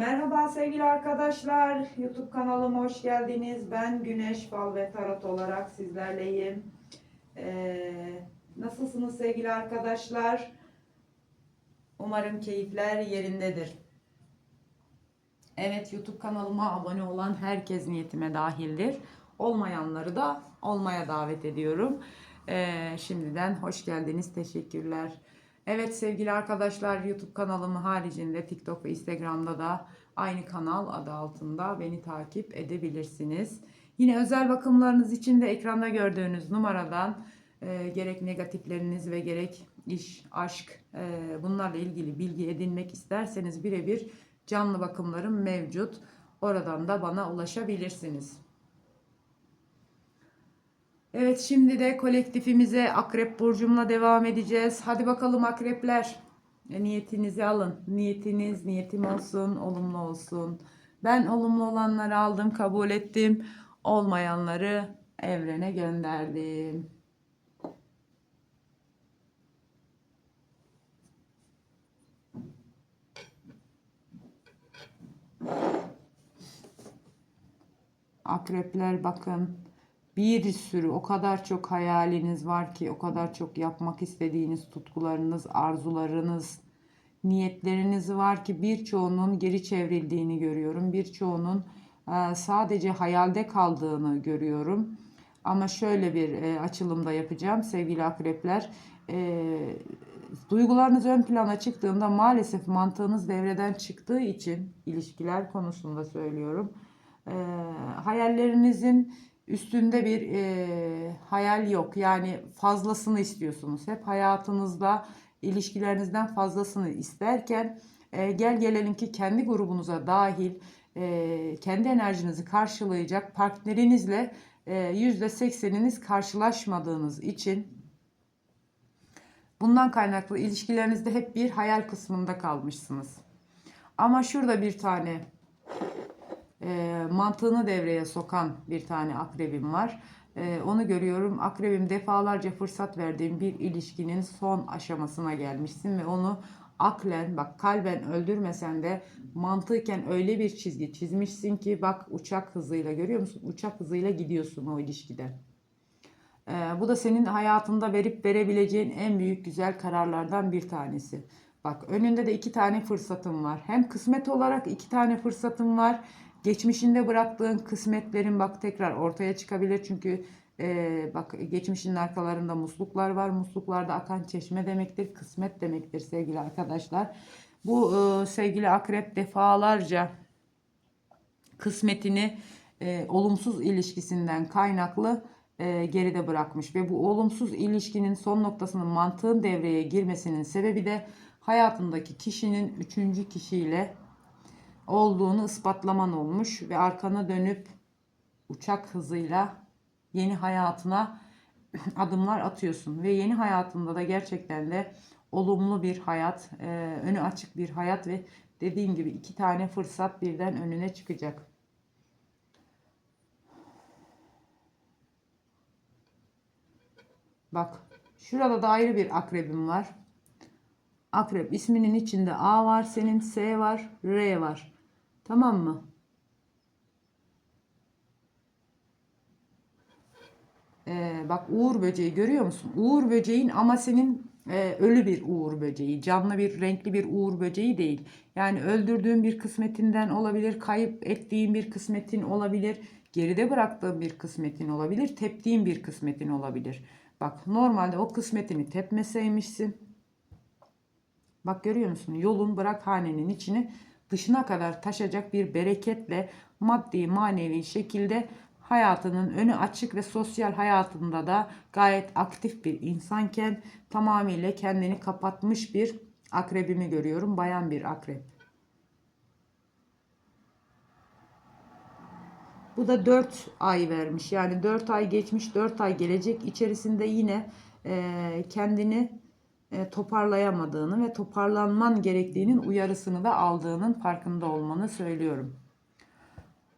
Merhaba sevgili arkadaşlar. YouTube kanalıma hoş geldiniz. Ben Güneş Fal ve Tarot olarak sizlerleyim. Ee, nasılsınız sevgili arkadaşlar? Umarım keyifler yerindedir. Evet YouTube kanalıma abone olan herkes niyetime dahildir. Olmayanları da olmaya davet ediyorum. Ee, şimdiden hoş geldiniz. Teşekkürler. Evet sevgili arkadaşlar YouTube kanalımı haricinde TikTok ve Instagram'da da aynı kanal adı altında beni takip edebilirsiniz. Yine özel bakımlarınız için de ekranda gördüğünüz numaradan e, gerek negatifleriniz ve gerek iş, aşk e, bunlarla ilgili bilgi edinmek isterseniz birebir canlı bakımlarım mevcut. Oradan da bana ulaşabilirsiniz. Evet şimdi de kolektifimize Akrep Burcum'la devam edeceğiz. Hadi bakalım akrepler. E, niyetinizi alın. Niyetiniz niyetim olsun, olumlu olsun. Ben olumlu olanları aldım, kabul ettim. Olmayanları evrene gönderdim. Akrepler bakın bir sürü o kadar çok hayaliniz var ki o kadar çok yapmak istediğiniz tutkularınız, arzularınız, niyetleriniz var ki birçoğunun geri çevrildiğini görüyorum. Birçoğunun e, sadece hayalde kaldığını görüyorum. Ama şöyle bir e, açılımda yapacağım sevgili akrepler. E, duygularınız ön plana çıktığında maalesef mantığınız devreden çıktığı için ilişkiler konusunda söylüyorum. Hayallerinizin üstünde bir e, hayal yok. Yani fazlasını istiyorsunuz. Hep hayatınızda ilişkilerinizden fazlasını isterken e, gel gelelim ki kendi grubunuza dahil e, kendi enerjinizi karşılayacak partnerinizle yüzde sekseniniz karşılaşmadığınız için bundan kaynaklı ilişkilerinizde hep bir hayal kısmında kalmışsınız. Ama şurada bir tane e, mantığını devreye sokan bir tane akrebim var. E, onu görüyorum. Akrebim defalarca fırsat verdiğim bir ilişkinin son aşamasına gelmişsin ve onu aklen bak kalben öldürmesen de mantıken öyle bir çizgi çizmişsin ki bak uçak hızıyla görüyor musun? Uçak hızıyla gidiyorsun o ilişkide. Ee, bu da senin hayatında verip verebileceğin en büyük güzel kararlardan bir tanesi. Bak önünde de iki tane fırsatım var. Hem kısmet olarak iki tane fırsatım var. Geçmişinde bıraktığın kısmetlerin bak tekrar ortaya çıkabilir. Çünkü e, bak geçmişin arkalarında musluklar var. Musluklarda akan çeşme demektir. Kısmet demektir sevgili arkadaşlar. Bu e, sevgili akrep defalarca kısmetini e, olumsuz ilişkisinden kaynaklı e, geride bırakmış ve bu olumsuz ilişkinin son noktasının mantığın devreye girmesinin sebebi de hayatındaki kişinin üçüncü kişiyle olduğunu ispatlaman olmuş ve arkana dönüp uçak hızıyla yeni hayatına adımlar atıyorsun ve yeni hayatında da gerçekten de olumlu bir hayat, e, önü açık bir hayat ve dediğim gibi iki tane fırsat birden önüne çıkacak. Bak şurada da ayrı bir akrebim var. Akrep isminin içinde A var, senin S var, R var. Tamam mı? Ee, bak Uğur böceği görüyor musun? Uğur böceğin ama senin e, ölü bir Uğur böceği. Canlı bir, renkli bir Uğur böceği değil. Yani öldürdüğün bir kısmetinden olabilir, kayıp ettiğin bir kısmetin olabilir, geride bıraktığın bir kısmetin olabilir, teptiğin bir kısmetin olabilir. Bak normalde o kısmetini tepmeseymişsin. Bak görüyor musun? Yolun bırak hanenin içini dışına kadar taşacak bir bereketle maddi manevi şekilde hayatının önü açık ve sosyal hayatında da gayet aktif bir insanken tamamıyla kendini kapatmış bir akrebimi görüyorum. Bayan bir akrep. Bu da 4 ay vermiş. Yani 4 ay geçmiş, 4 ay gelecek. içerisinde yine e, kendini toparlayamadığını ve toparlanman gerektiğinin uyarısını da aldığının farkında olmanı söylüyorum.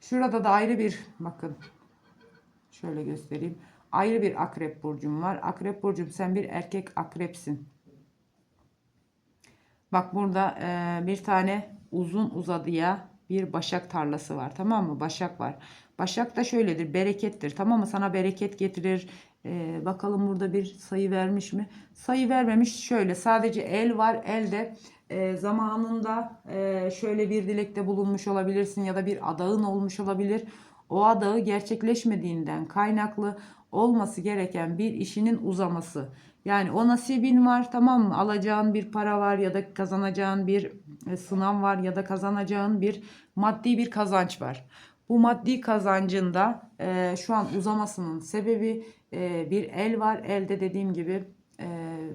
Şurada da ayrı bir bakın şöyle göstereyim. Ayrı bir akrep burcum var. Akrep burcum sen bir erkek akrepsin. Bak burada e, bir tane uzun uzadıya bir başak tarlası var tamam mı? Başak var. Başak da şöyledir berekettir tamam mı? Sana bereket getirir. Ee, bakalım burada bir sayı vermiş mi? Sayı vermemiş şöyle sadece el var. Elde e, zamanında e, şöyle bir dilekte bulunmuş olabilirsin ya da bir adağın olmuş olabilir. O adağı gerçekleşmediğinden kaynaklı olması gereken bir işinin uzaması. Yani o nasibin var tamam mı? Alacağın bir para var ya da kazanacağın bir e, sınav var ya da kazanacağın bir maddi bir kazanç var. Bu maddi kazancında e, şu an uzamasının sebebi e, bir el var. Elde dediğim gibi e,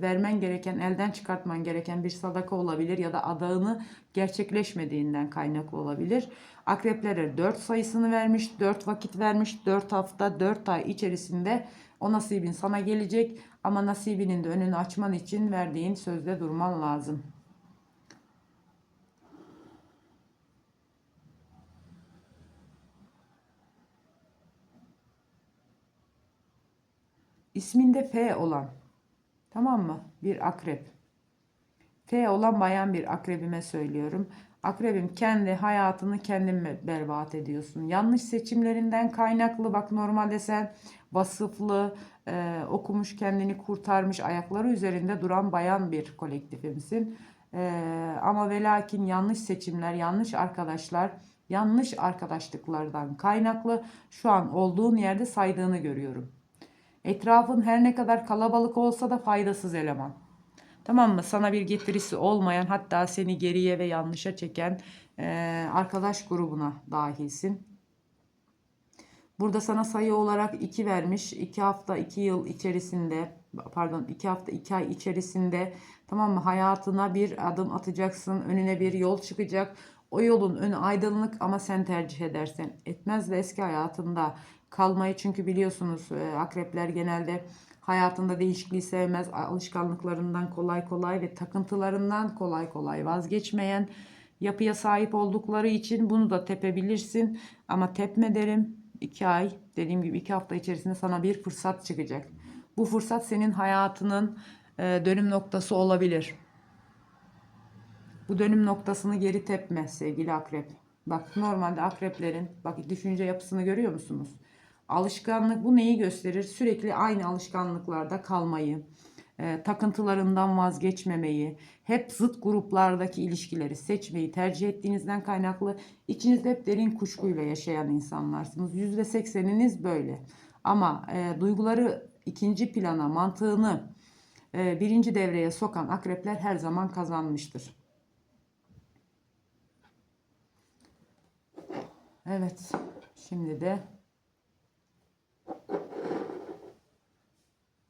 vermen gereken, elden çıkartman gereken bir sadaka olabilir ya da adağını gerçekleşmediğinden kaynaklı olabilir. Akreplere 4 sayısını vermiş, 4 vakit vermiş, 4 hafta, 4 ay içerisinde o nasibin sana gelecek ama nasibinin de önünü açman için verdiğin sözde durman lazım. İsminde F olan tamam mı? Bir akrep. F olan bayan bir akrebime söylüyorum. Akrebim kendi hayatını kendin berbat ediyorsun. Yanlış seçimlerinden kaynaklı bak normalde sen vasıflı, e, okumuş kendini kurtarmış ayakları üzerinde duran bayan bir kolektifimsin. E, ama ve lakin yanlış seçimler, yanlış arkadaşlar, yanlış arkadaşlıklardan kaynaklı şu an olduğun yerde saydığını görüyorum. Etrafın her ne kadar kalabalık olsa da faydasız eleman. Tamam mı? Sana bir getirisi olmayan hatta seni geriye ve yanlışa çeken e, arkadaş grubuna dahilsin. Burada sana sayı olarak 2 vermiş. 2 hafta 2 yıl içerisinde pardon 2 hafta 2 ay içerisinde tamam mı hayatına bir adım atacaksın. Önüne bir yol çıkacak. O yolun önü aydınlık ama sen tercih edersen etmez de eski hayatında kalmayı çünkü biliyorsunuz e, akrepler genelde hayatında değişikliği sevmez, alışkanlıklarından kolay kolay ve takıntılarından kolay kolay vazgeçmeyen yapıya sahip oldukları için bunu da tepebilirsin. Ama tepme derim 2 ay dediğim gibi 2 hafta içerisinde sana bir fırsat çıkacak. Bu fırsat senin hayatının e, dönüm noktası olabilir. Bu dönüm noktasını geri tepme sevgili akrep. Bak normalde akreplerin bak düşünce yapısını görüyor musunuz? Alışkanlık bu neyi gösterir? Sürekli aynı alışkanlıklarda kalmayı, e, takıntılarından vazgeçmemeyi, hep zıt gruplardaki ilişkileri seçmeyi tercih ettiğinizden kaynaklı içinizde hep derin kuşkuyla yaşayan insanlarsınız. %80'iniz böyle. Ama e, duyguları ikinci plana, mantığını e, birinci devreye sokan akrepler her zaman kazanmıştır. Evet, şimdi de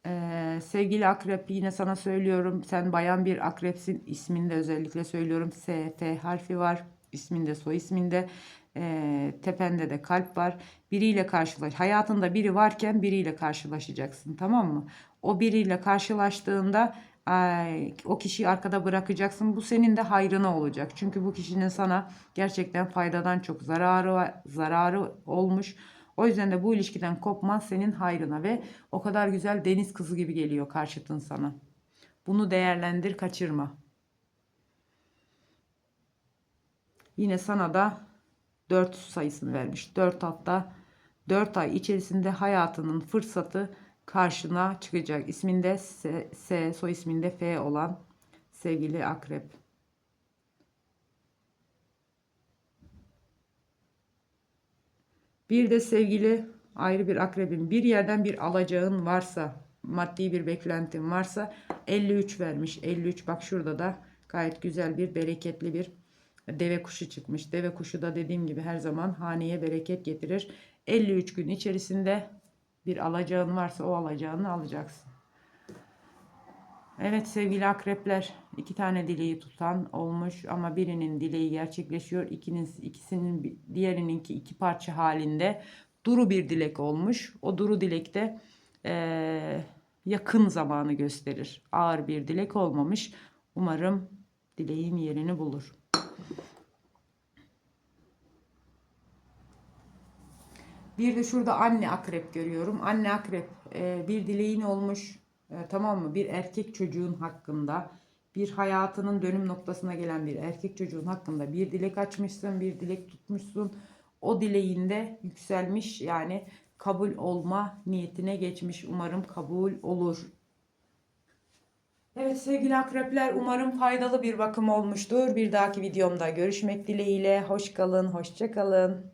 Ee, sevgili akrep yine sana söylüyorum. Sen bayan bir akrepsin. İsminde özellikle söylüyorum. S, F harfi var. İsminde, soy isminde. E, tepende de kalp var. Biriyle karşılaş. Hayatında biri varken biriyle karşılaşacaksın. Tamam mı? O biriyle karşılaştığında o kişiyi arkada bırakacaksın. Bu senin de hayrına olacak. Çünkü bu kişinin sana gerçekten faydadan çok zararı zararı olmuş. O yüzden de bu ilişkiden kopman senin hayrına ve o kadar güzel deniz kızı gibi geliyor karşıtın sana. Bunu değerlendir, kaçırma. Yine sana da 4 sayısını vermiş. 4 hafta 4 ay içerisinde hayatının fırsatı karşına çıkacak. İsminde S, S soy isminde F olan sevgili akrep. Bir de sevgili ayrı bir akrebin bir yerden bir alacağın varsa maddi bir beklentin varsa 53 vermiş. 53 bak şurada da gayet güzel bir bereketli bir deve kuşu çıkmış. Deve kuşu da dediğim gibi her zaman haneye bereket getirir. 53 gün içerisinde bir alacağın varsa o alacağını alacaksın. Evet sevgili akrepler iki tane dileği tutan olmuş ama birinin dileği gerçekleşiyor. İkinin, ikisinin diğerininki iki parça halinde duru bir dilek olmuş. O duru dilekte e, yakın zamanı gösterir. Ağır bir dilek olmamış. Umarım dileğin yerini bulur. Bir de şurada anne akrep görüyorum. Anne akrep e, bir dileğin olmuş e, tamam mı? Bir erkek çocuğun hakkında bir hayatının dönüm noktasına gelen bir erkek çocuğun hakkında bir dilek açmışsın, bir dilek tutmuşsun. O dileğinde yükselmiş yani kabul olma niyetine geçmiş. Umarım kabul olur. Evet sevgili akrepler umarım faydalı bir bakım olmuştur. Bir dahaki videomda görüşmek dileğiyle. Hoş kalın, hoşça kalın.